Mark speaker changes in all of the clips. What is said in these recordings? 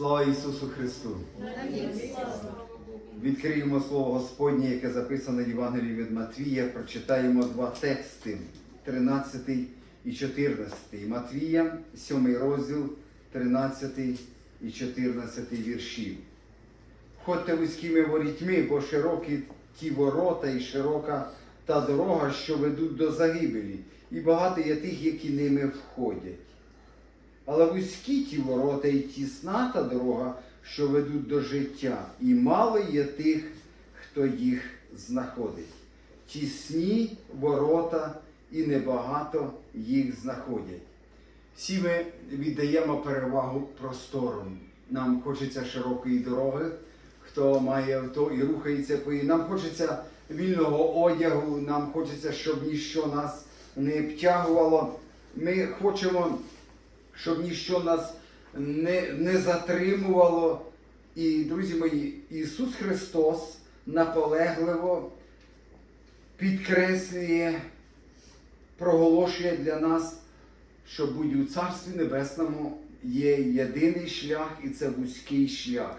Speaker 1: Слава Ісусу Христу! Відкриємо Слово Господнє, яке записане в Євангелії від Матвія. Прочитаємо два тексти 13 і 14. Матвія, 7 розділ, 13 і 14 віршів. Входьте вузькими ворітьми, бо широкі ті ворота і широка та дорога, що ведуть до загибелі, і багато є тих, які ними входять. Але вузькі ті ворота і тісна та дорога, що ведуть до життя, і мало є тих, хто їх знаходить. Тісні ворота і небагато їх знаходять. Всі ми віддаємо перевагу просторам. Нам хочеться широкої дороги, хто має авто і рухається по їй. Нам хочеться вільного одягу, нам хочеться, щоб ніщо нас не втягувало. Ми хочемо щоб ніщо нас не, не затримувало. І, друзі мої, Ісус Христос наполегливо підкреслює, проголошує для нас, що будь у Царстві Небесному є єдиний шлях, і це вузький шлях.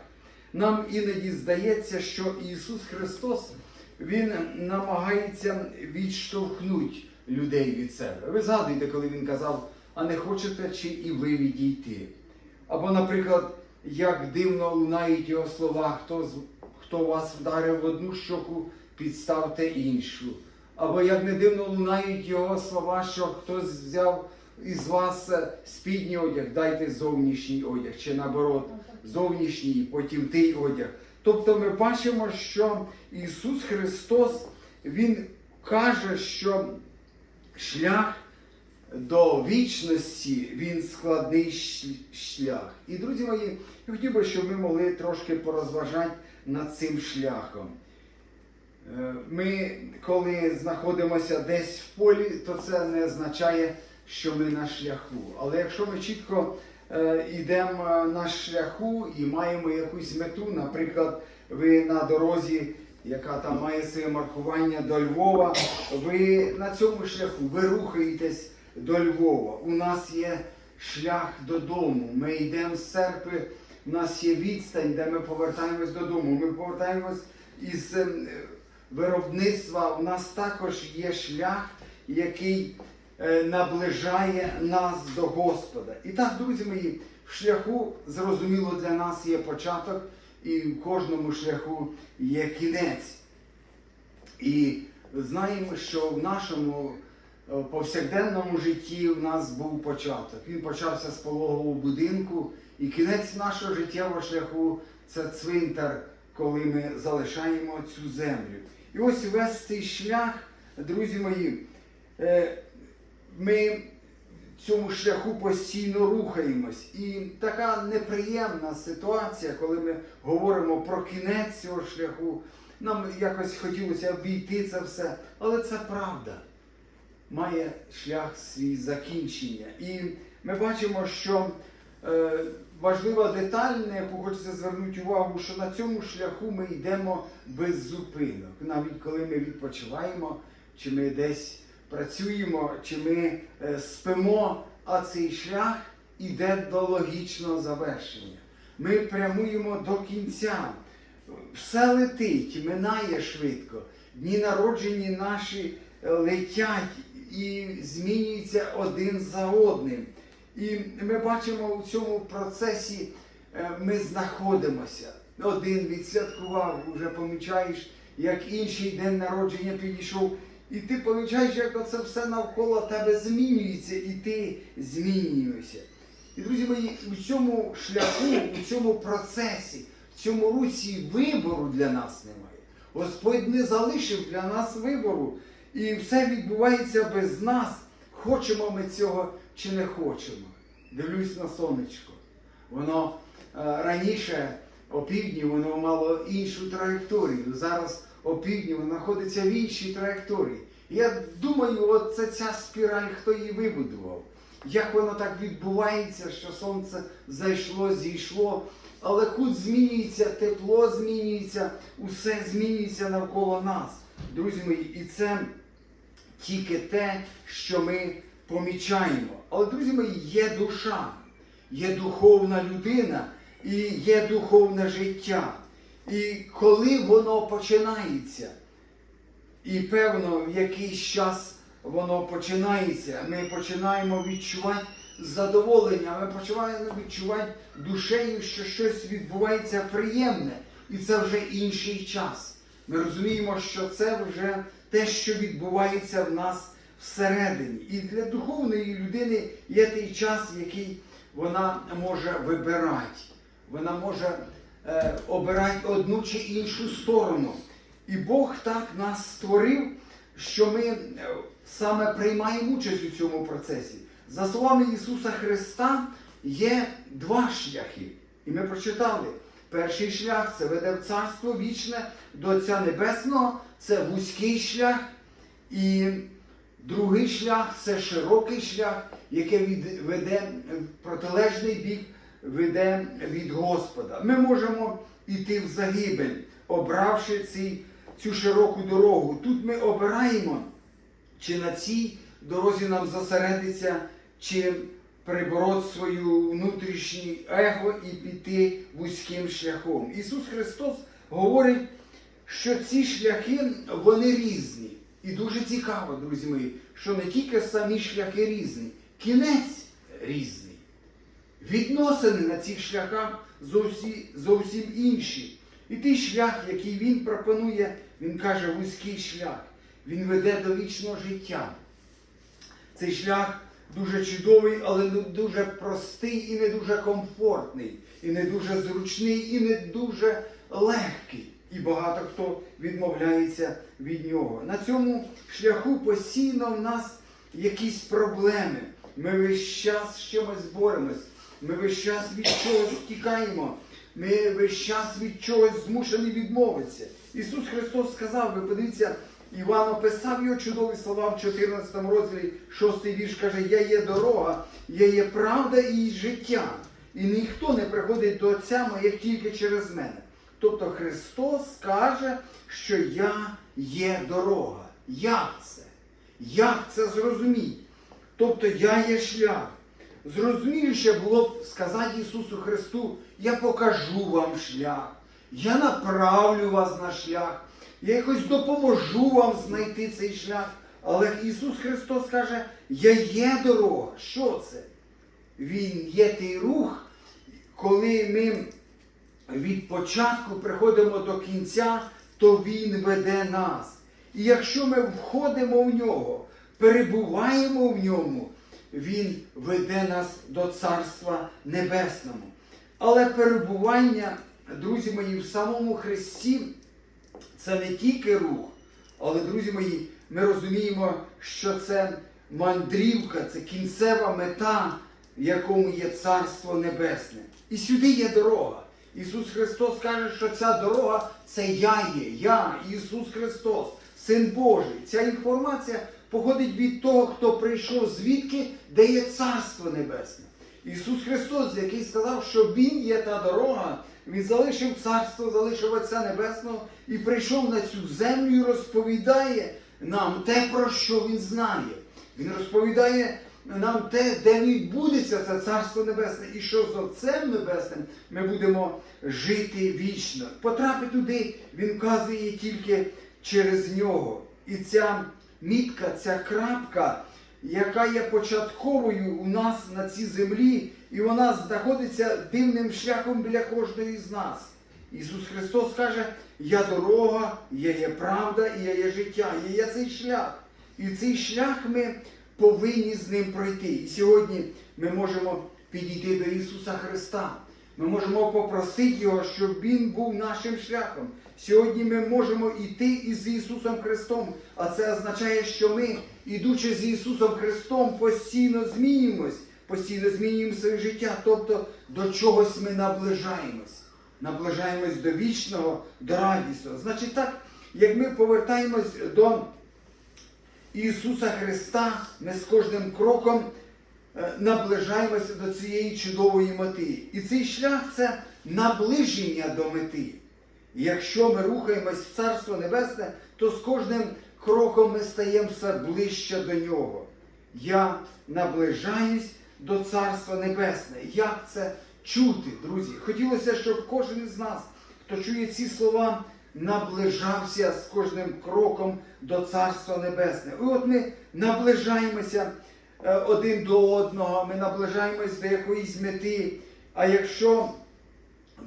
Speaker 1: Нам іноді здається, що Ісус Христос Він намагається відштовхнути людей від себе. Ви згадуєте, коли Він казав, а не хочете чи і ви відійти. Або, наприклад, як дивно лунають його слова, хто, хто вас вдарив в одну щоку, підставте іншу. Або як не дивно лунають його слова, що хтось взяв із вас е, спідній одяг, дайте зовнішній одяг, чи наоборот, зовнішній, потім той одяг. Тобто ми бачимо, що Ісус Христос, Він каже, що шлях до вічності він складний шлях. І, друзі мої, я хотів би, щоб ми могли трошки порозважати над цим шляхом. Е, Ми, коли знаходимося десь в полі, то це не означає, що ми на шляху. Але якщо ми чітко е, йдемо на шляху і маємо якусь мету, наприклад, ви на дорозі, яка там має своє маркування до Львова, ви на цьому шляху, ви рухаєтесь до Львова. У нас є шлях додому. Ми йдемо з церкви, у нас є відстань, де ми повертаємось додому. Ми повертаємось із ем, виробництва. У нас також є шлях, який е, наближає нас до Господа. І так, друзі мої, в шляху зрозуміло для нас є початок, і в кожному шляху є кінець. І знаємо, що в нашому повсякденному житті в нас був початок. Він почався з пологового будинку, і кінець нашого життєвого шляху це цвинтар, коли ми залишаємо цю землю. І ось весь цей шлях, друзі мої, е, ми в цьому шляху постійно рухаємось. І така неприємна ситуація, коли ми говоримо про кінець цього шляху. Нам якось хотілося обійти це все, але це правда. Має шлях свій закінчення. І ми бачимо, що е, важлива деталь, на яку хочеться звернути увагу, що на цьому шляху ми йдемо без зупинок. Навіть коли ми відпочиваємо, чи ми десь працюємо, чи ми е, спимо, а цей шлях іде до логічного завершення. Ми прямуємо до кінця. Все летить, минає швидко. Дні народжені наші летять і змінюються один за одним. І ми бачимо у цьому процесі, е, ми знаходимося. Один відсвяткував, вже помічаєш, як інший день народження підійшов. І ти помічаєш, як оце все навколо тебе змінюється, і ти змінюєшся. І, друзі мої, у цьому шляху, у цьому процесі, в цьому русі вибору для нас немає. Господь не залишив для нас вибору. І все відбувається без нас. Хочемо ми цього чи не хочемо. Дивлюсь на сонечко. Воно е, раніше опівдні воно мало іншу траєкторію. Зараз опівдні воно знаходиться в іншій траєкторії. Я думаю, от це ця спіраль, хто її вибудував. Як воно так відбувається, що сонце зайшло, зійшло, але кут змінюється, тепло змінюється, усе змінюється навколо нас. Друзі мої, і це тільки те, що ми помічаємо. Але, друзі мої, є душа, є духовна людина, і є духовне життя. І коли воно починається, і певно, в якийсь час воно починається, ми починаємо відчувати задоволення, ми починаємо відчувати душею, що щось відбувається приємне, і це вже інший час. Ми розуміємо, що це вже те, що відбувається в нас всередині. І для духовної людини є той час, який вона може вибирати. Вона може е, обирати одну чи іншу сторону. І Бог так нас створив, що ми е, саме приймаємо участь у цьому процесі. За словами Ісуса Христа, є два шляхи. І ми прочитали. Перший шлях це веде в царство вічне до Отця Небесного, це вузький шлях. І другий шлях це широкий шлях, який веде в протилежний бік, веде від Господа. Ми можемо йти в загибель, обравши ці, цю широку дорогу. Тут ми обираємо, чи на цій дорозі нам зосередитися, чи перебороть свою внутрішнє его і піти вузьким шляхом. Ісус Христос говорить, що ці шляхи вони різні. І дуже цікаво, друзі мої, що не тільки самі шляхи різні, кінець різний. Відносини на цих шляхах зовсім, зовсім інші. І той шлях, який він пропонує, він каже вузький шлях. Він веде до вічного життя. Цей шлях дуже чудовий, але дуже простий і не дуже комфортний, і не дуже зручний, і не дуже легкий. І багато хто відмовляється від нього. На цьому шляху постійно в нас якісь проблеми. Ми весь час з чимось боремось. Ми весь час від чогось тікаємо. Ми весь час від чогось змушені відмовитися. Ісус Христос сказав, ви подивіться, Іван описав його чудові слова в 14 розділі, 6 вірш каже, Я є дорога, я є правда і життя. І ніхто не приходить до Отця моє тільки через мене. Тобто Христос каже, що я є дорога. Як це? Як це зрозуміти? Тобто я є шлях. Зрозуміліше було б сказати Ісусу Христу, я покажу вам шлях, я направлю вас на шлях, я якось допоможу вам знайти цей шлях. Але Ісус Христос каже, я є дорога. Що це? Він є той рух, коли ми від початку приходимо до кінця, то Він веде нас. І якщо ми входимо в нього, перебуваємо в ньому, Він веде нас до Царства Небесного. Але перебування, друзі мої, в самому Христі це не тільки рух, але, друзі мої, ми розуміємо, що це мандрівка, це кінцева мета, в якому є Царство Небесне. І сюди є дорога. Ісус Христос каже, що ця дорога це я є, я, Ісус Христос, Син Божий. Ця інформація походить від того, хто прийшов звідки, де є Царство Небесне. Ісус Христос, який сказав, що Він є та дорога, Він залишив царство, залишив Отця Небесного і прийшов на цю землю і розповідає нам те, про що Він знає. Він розповідає нам те, де відбудеться це Царство Небесне, і що з Отцем Небесним ми будемо жити вічно. Потрапити туди він вказує тільки через нього. І ця мітка, ця крапка, яка є початковою у нас на цій землі, і вона знаходиться дивним шляхом біля кожної з нас. Ісус Христос каже, я дорога, я є правда і я є життя, я є цей шлях. І цей шлях ми повинні з ним пройти. І сьогодні ми можемо підійти до Ісуса Христа. Ми можемо попросити Його, щоб Він був нашим шляхом. Сьогодні ми можемо йти із Ісусом Христом, а це означає, що ми, ідучи з Ісусом Христом, постійно змінюємось, постійно змінюємо своє життя, тобто до чогось ми наближаємось. Наближаємось до вічного, до радісного. Значить, так, як ми повертаємось до Ісуса Христа, ми з кожним кроком е, наближаємося до цієї чудової мети. І цей шлях це наближення до мети. І якщо ми рухаємось в Царство Небесне, то з кожним кроком ми стаємо все ближче до нього. Я наближаюсь до Царства Небесне. Як це чути, друзі. Хотілося, щоб кожен із нас, хто чує ці слова, наближався з кожним кроком до Царства Небесне. І от ми наближаємося е, один до одного, ми наближаємось до якоїсь мети. А якщо,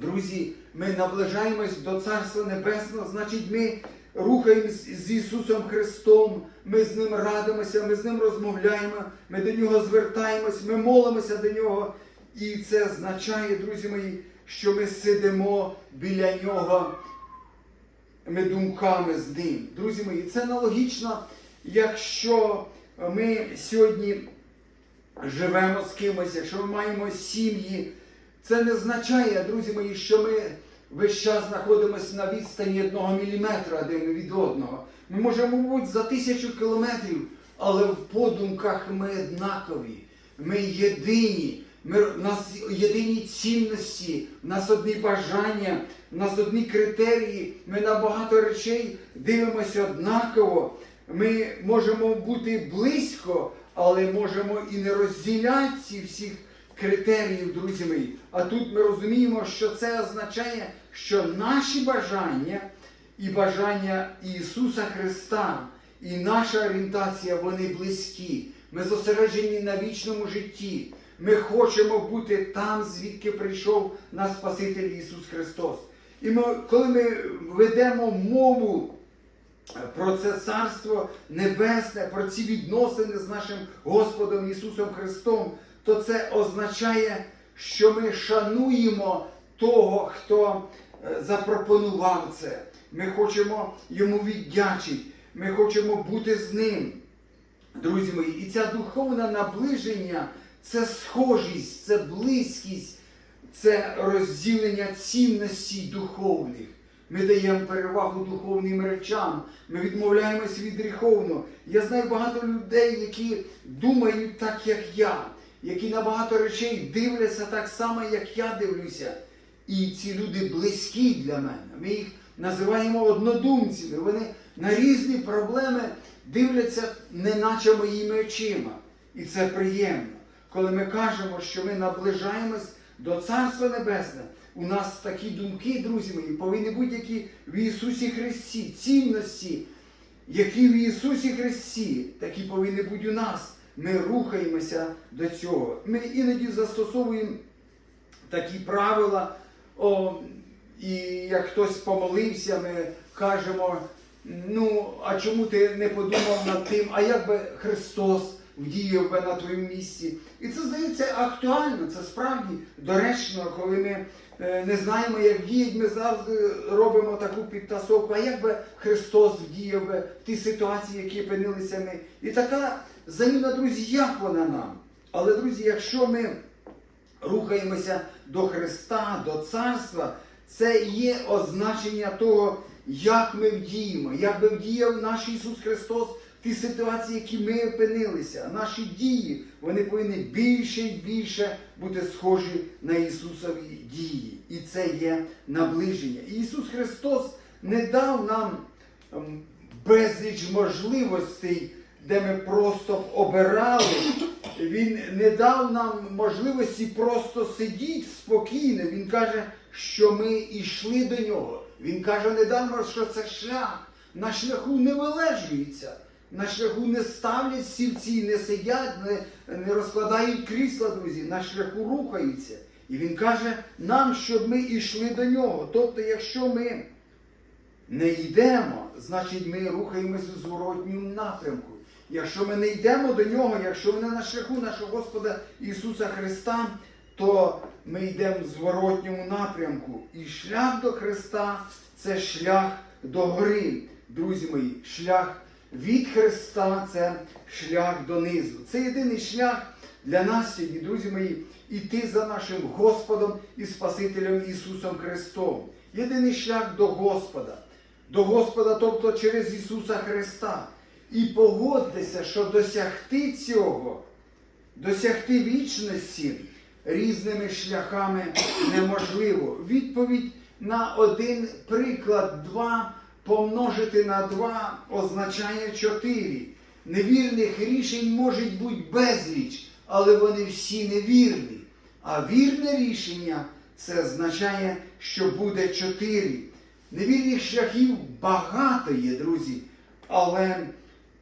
Speaker 1: друзі, ми наближаємось до Царства Небесного, значить ми рухаємось з Ісусом Христом, ми з Ним радимося, ми з Ним розмовляємо, ми до Нього звертаємось, ми молимося до Нього. І це означає, друзі мої, що ми сидимо біля Нього думками з ним. Друзі мої, це аналогічно, якщо ми сьогодні живемо з кимось, якщо ми маємо сім'ї, це не означає, друзі мої, що ми весь час знаходимося на відстані одного міліметра один від одного. Ми можемо бути за тисячу кілометрів, але в подумках ми однакові, ми єдині. Ми, у нас єдині цінності, у нас одні бажання, у нас одні критерії. Ми на багато речей дивимося однаково. Ми можемо бути близько, але можемо і не розділяти ці всіх критеріїв, друзі мої. А тут ми розуміємо, що це означає, що наші бажання і бажання Ісуса Христа, і наша орієнтація, вони близькі. Ми зосереджені на вічному житті. Ми хочемо бути там, звідки прийшов наш Спаситель Ісус Христос. І ми, коли ми ведемо мову про це Царство Небесне, про ці відносини з нашим Господом Ісусом Христом, то це означає, що ми шануємо того, хто е, запропонував це. Ми хочемо йому віддячити, ми хочемо бути з ним. Друзі мої, і ця духовне наближення це схожість, це близькість, це розділення цінностей духовних. Ми даємо перевагу духовним речам, ми відмовляємось від гріховного. Я знаю багато людей, які думають так, як я, які на багато речей дивляться так само, як я дивлюся. І ці люди близькі для мене. Ми їх називаємо однодумцями. Вони на різні проблеми дивляться, неначе моїми очима. І це приємно. Коли ми кажемо, що ми наближаємось до Царства Небесного, у нас такі думки, друзі мої, повинні бути які в Ісусі Христі, цінності, які в Ісусі Христі, такі повинні бути у нас. Ми рухаємося до цього. Ми іноді застосовуємо такі правила. О, і як хтось помолився, ми кажемо, ну, а чому ти не подумав над тим, а як би Христос вдіяв би на твоєму місці? І це здається актуально, це справді доречно, коли ми е, не знаємо, як діять, ми завжди робимо таку підтасовку, а як би Христос вдіяв би в тій ситуації, в якій опинилися ми. І така заміна, друзі, як вона нам? Але, друзі, якщо ми рухаємося до Христа, до Царства, це є означення того, як ми вдіємо, як би вдіяв наш Ісус Христос в тій ситуації, в якій ми опинилися. Наші дії вони повинні більше і більше бути схожі на Ісусові дії. І це є наближення. І Ісус Христос не дав нам ем, безліч можливостей, де ми просто обирали. Він не дав нам можливості просто сидіти спокійно. Він каже, що ми йшли до нього. Він каже недармо, що це шлях. На шляху не вилежується, на шляху не ставлять стільці, не сидять, не, не розкладають крісла, друзі, на шляху рухаються. І він каже нам, щоб ми йшли до нього. Тобто, якщо ми не йдемо, значить ми рухаємося у зворотньому напрямку. Якщо ми не йдемо до нього, якщо ми не на шляху нашого Господа Ісуса Христа, то ми йдемо в зворотньому напрямку. І шлях до Христа це шлях до гори. Друзі мої, шлях від Христа це шлях донизу. Це єдиний шлях для нас сьогодні, друзі мої, іти за нашим Господом і Спасителем Ісусом Христом. Єдиний шлях до Господа. До Господа, тобто через Ісуса Христа. І погодьтеся, що досягти цього, досягти вічності різними шляхами неможливо. Відповідь на один приклад, два помножити на два означає чотири. Невірних рішень може бути безліч, але вони всі невірні. А вірне рішення це означає, що буде чотири. Невірних шляхів багато є, друзі, але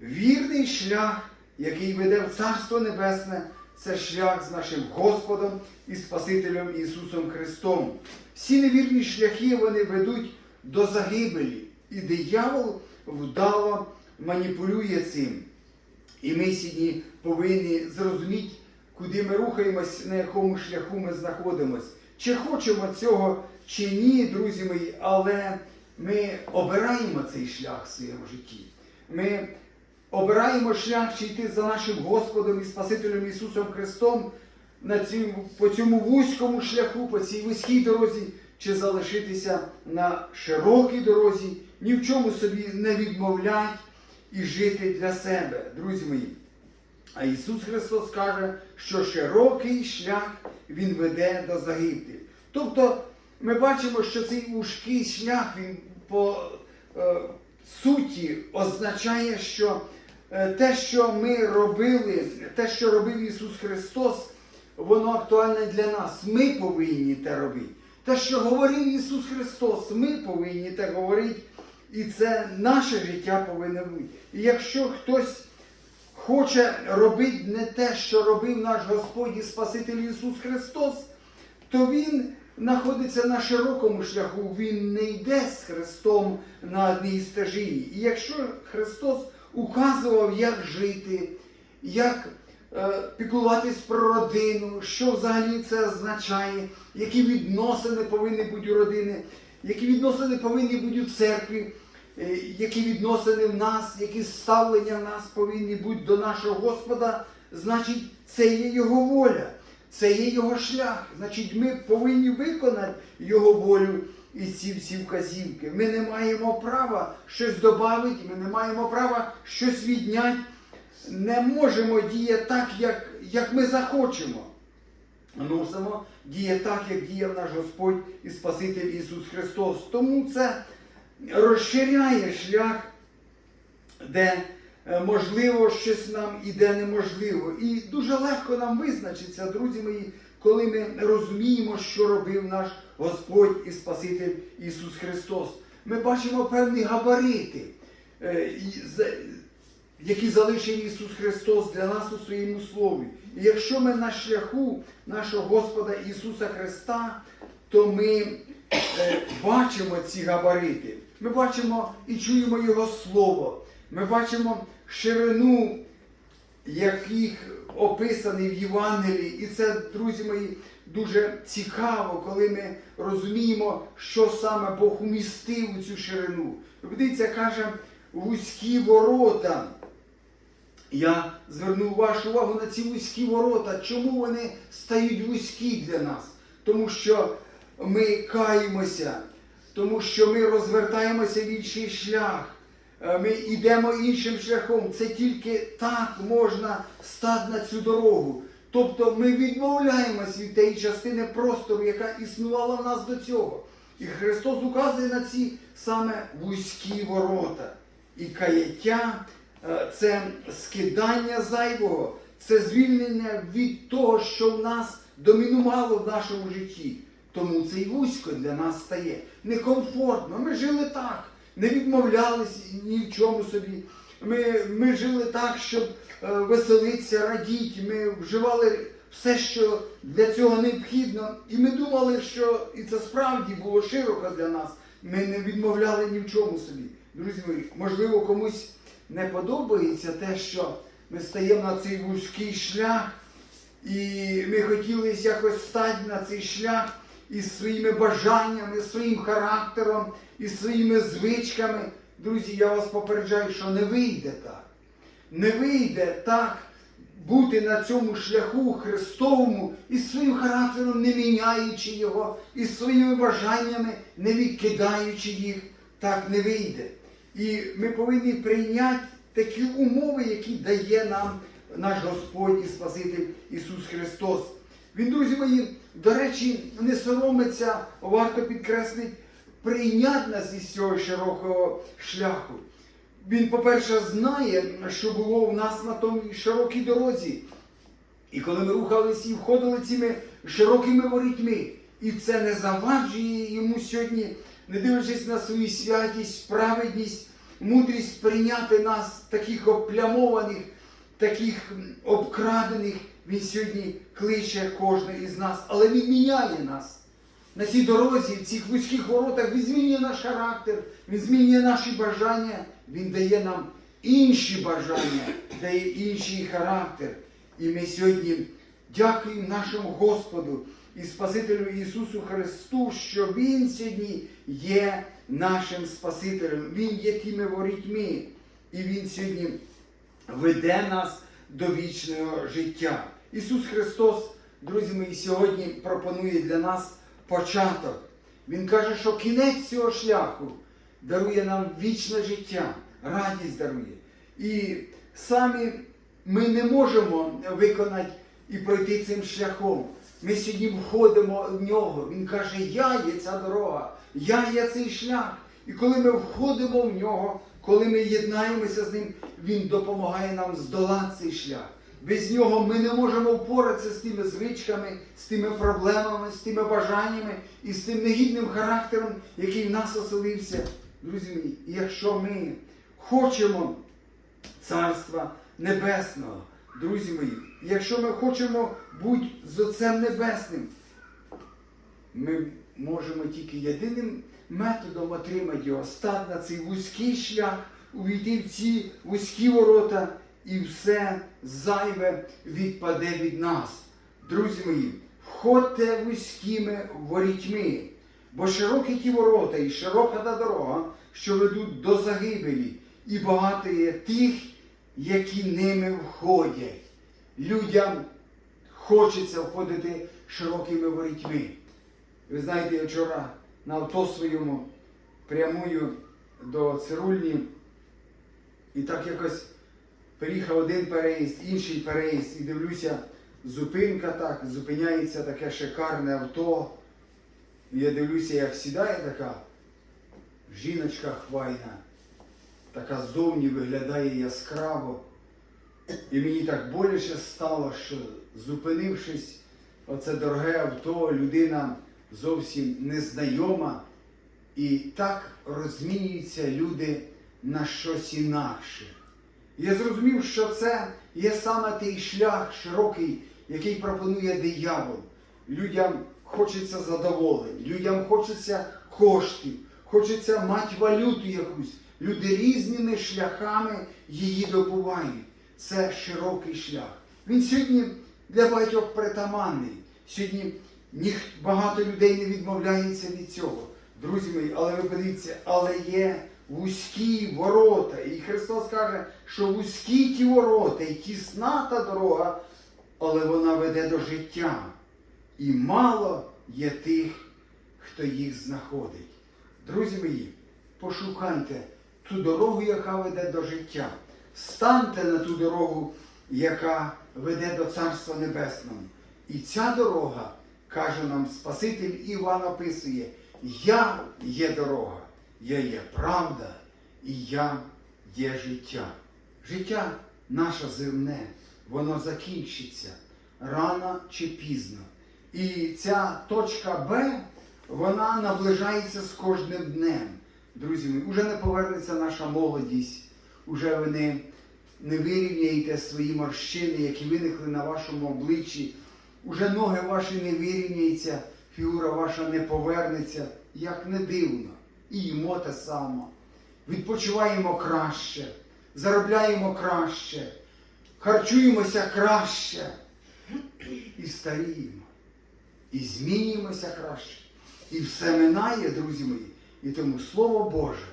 Speaker 1: вірний шлях, який веде в Царство Небесне, це шлях з нашим Господом і Спасителем Ісусом Христом. Всі невірні шляхи вони ведуть до загибелі, і диявол вдало маніпулює цим. І ми сьогодні повинні зрозуміти, куди ми рухаємось, на якому шляху ми знаходимось. Чи хочемо цього, чи ні, друзі мої, але ми обираємо цей шлях в своєму житті. Ми обираємо шлях, чи йти за нашим Господом і Спасителем Ісусом Христом на цьому, по цьому вузькому шляху, по цій вузькій дорозі, чи залишитися на широкій дорозі, ні в чому собі не відмовлять і жити для себе, друзі мої. А Ісус Христос каже, що широкий шлях Він веде до загибелі. Тобто ми бачимо, що цей вузький шлях він по е, суті означає, що е, те, що ми робили, те, що робив Ісус Христос, воно актуальне для нас. Ми повинні те робити. Те, що говорив Ісус Христос, ми повинні те говорити. І це наше життя повинно бути. І якщо хтось хоче робити не те, що робив наш Господь і Спаситель Ісус Христос, то Він знаходиться на широкому шляху, Він не йде з Христом на одній стежині. І якщо Христос указував, як жити, як е, піклуватись про родину, що взагалі це означає, які відносини повинні бути у родини, які відносини повинні бути у церкві, які відносини в нас, які ставлення в нас повинні бути до нашого Господа, значить, це є Його воля, це є Його шлях. Значить, ми повинні виконати Його волю і ці всі вказівки. Ми не маємо права щось додати, ми не маємо права щось відняти. Не можемо діяти так, як, як ми захочемо. Мусимо діяти так, як діяв наш Господь і Спаситель Ісус Христос. Тому це розширяє шлях, де е, можливо щось нам і де неможливо. І дуже легко нам визначиться, друзі мої, коли ми розуміємо, що робив наш Господь і Спаситель Ісус Христос. Ми бачимо певні габарити, е, які залишив Ісус Христос для нас у своєму слові. І якщо ми на шляху нашого Господа Ісуса Христа, то ми бачимо ці габарити. Ми бачимо і чуємо Його Слово. Ми бачимо ширину, яких описаний в Євангелії. І це, друзі мої, дуже цікаво, коли ми розуміємо, що саме Бог умістив у цю ширину. Подивіться, каже, вузькі ворота. Я звернув вашу увагу на ці вузькі ворота. Чому вони стають вузькі для нас? Тому що ми каємося, тому що ми розвертаємося в інший шлях. Е, Ми йдемо іншим шляхом. Це тільки так можна стати на цю дорогу. Тобто ми відмовляємось від тієї частини простору, яка існувала в нас до цього. І Христос указує на ці саме вузькі ворота. І каяття е, це скидання зайвого, це звільнення від того, що в нас домінувало в нашому житті. Тому це і вузько для нас стає. Некомфортно. Ми жили так, не відмовлялись ні в чому собі. Ми, ми жили так, щоб е, веселитися, радіти. Ми вживали все, що для цього необхідно. І ми думали, що і це справді було широко для нас. Ми не відмовляли ні в чому собі. Друзі мої, можливо, комусь не подобається те, що ми стаємо на цей вузький шлях, і ми хотіли якось стати на цей шлях із своїми бажаннями, своїм характером, із своїми звичками. Друзі, я вас попереджаю, що не вийде так. Не вийде так бути на цьому шляху Христовому і своїм характером, не міняючи його, і своїми бажаннями, не відкидаючи їх, так не вийде. І ми повинні прийняти такі умови, які дає нам наш Господь і Спаситель Ісус Христос. Він, друзі мої, до речі, не соромиться, варто підкреслити, прийняти нас із цього широкого шляху. Він, по-перше, знає, що було у нас на тому широкій дорозі. І коли ми рухалися і входили цими широкими ворітьми. І це не заваджує йому сьогодні, не дивлячись на свою святість, праведність, мудрість прийняти нас, таких оплямованих, таких обкрадених. Він сьогодні кличе кожного із нас, але він міняє нас. На цій дорозі, в цих вузьких воротах, він змінює наш характер, він змінює наші бажання, він дає нам інші бажання, дає інший характер. І ми сьогодні дякуємо нашому Господу і Спасителю Ісусу Христу, що Він сьогодні є нашим Спасителем, Він є тими ворітьми, і Він сьогодні веде нас до вічного життя. Ісус Христос, друзі мої, сьогодні пропонує для нас початок. Він каже, що кінець цього шляху дарує нам вічне життя, радість дарує. І самі ми не можемо виконати і пройти цим шляхом. Ми сьогодні входимо в нього. Він каже, я є ця дорога, я є цей шлях. І коли ми входимо в нього, коли ми єднаємося з ним, він допомагає нам здолати цей шлях. Без нього ми не можемо впоратися з тими звичками, з тими проблемами, з тими бажаннями і з тим негідним характером, який в нас оселився. Друзі мої, якщо ми хочемо Царства Небесного, друзі мої, якщо ми хочемо бути з Отцем Небесним, ми можемо тільки єдиним методом отримати його, стати на цей вузький шлях, увійти в ці вузькі ворота, і все зайве відпаде від нас. Друзі мої, входьте вузькими ворітьми, бо широкі ті ворота і широка та дорога, що ведуть до загибелі, і багато є тих, які ними входять. Людям хочеться входити широкими ворітьми. Ви знаєте, я вчора на авто своєму прямую до цирульні, і так якось приїхав один переїзд, інший переїзд, і дивлюся, зупинка так, зупиняється таке шикарне авто. Я дивлюся, як сідає така жіночка хвайна, така зовні виглядає яскраво. І мені так боляче стало, що зупинившись, оце дороге авто, людина зовсім незнайома, і так розмінюються люди на щось інакше. Я зрозумів, що це є саме той шлях широкий, який пропонує диявол. Людям хочеться задоволень, людям хочеться коштів, хочеться мати валюту якусь. Люди різними шляхами її добувають. Це широкий шлях. Він сьогодні для багатьох притаманний. Сьогодні багато людей не відмовляється від цього. Друзі мої, але ви подивіться, але є вузькі ворота. І Христос каже, що вузькі ті ворота і тісна та дорога, але вона веде до життя. І мало є тих, хто їх знаходить. Друзі мої, пошукайте ту дорогу, яка веде до життя. Станьте на ту дорогу, яка веде до Царства Небесного. І ця дорога, каже нам Спаситель Іван описує, я є дорога, я є правда і я є життя. Життя наше земне, воно закінчиться рано чи пізно. І ця точка Б, вона наближається з кожним днем. Друзі мої, уже не повернеться наша молодість, уже ви не, не вирівняєте свої морщини, які виникли на вашому обличчі. Уже ноги ваші не вирівняються, фігура ваша не повернеться, як не дивно. І їмо те саме. Відпочиваємо краще, заробляємо краще, харчуємося краще і старіємо. І змінюємося краще. І все минає, друзі мої. І тому Слово Боже,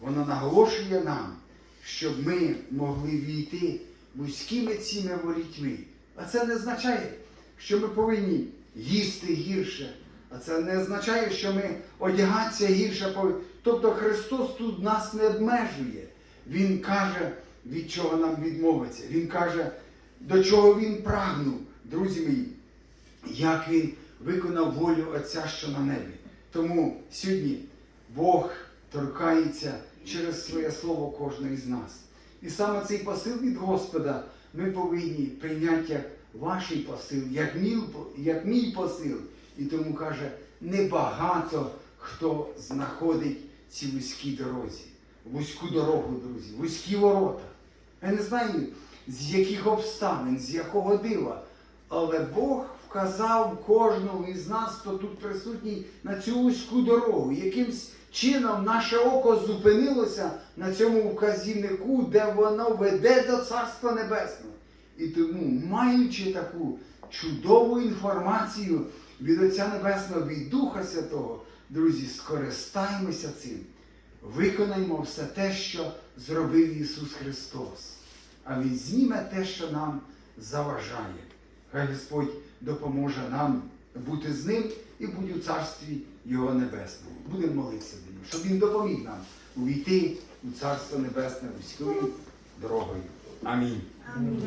Speaker 1: воно наголошує нам, щоб ми могли війти вузькими цими ворітьми. А це не означає, що ми повинні їсти гірше. А це не означає, що ми одягатися гірше. Тобто Христос тут нас не обмежує. Він каже, від чого нам відмовиться. Він каже, до чого він прагнув, друзі мої, як він виконав волю Отця, що на небі. Тому сьогодні Бог торкається через своє слово кожного із нас. І саме цей посил від Господа ми повинні прийняти як ваш посил, як мій посил. І тому каже, небагато хто знаходить ці вузькі дорозі, вузьку дорогу, друзі, вузькі ворота. Я не знаю, з яких обставин, з якого дива, але Бог вказав кожному із нас, хто тут присутній, на цю вузьку дорогу. Якимсь чином наше око зупинилося на цьому вказівнику, де воно веде до Царства Небесного. І тому, маючи таку чудову інформацію від Отця Небесного, від Духа Святого, друзі, скористаємося цим. Виконаймо все те, що зробив Ісус Христос. А Він зніме те, що нам заважає. Хай Господь допоможе нам бути з ним і бути у царстві Його Небесного. Будемо молитися до нього, щоб Він допоміг нам увійти у Царство Небесне вузькою дорогою. Амінь.
Speaker 2: Амінь.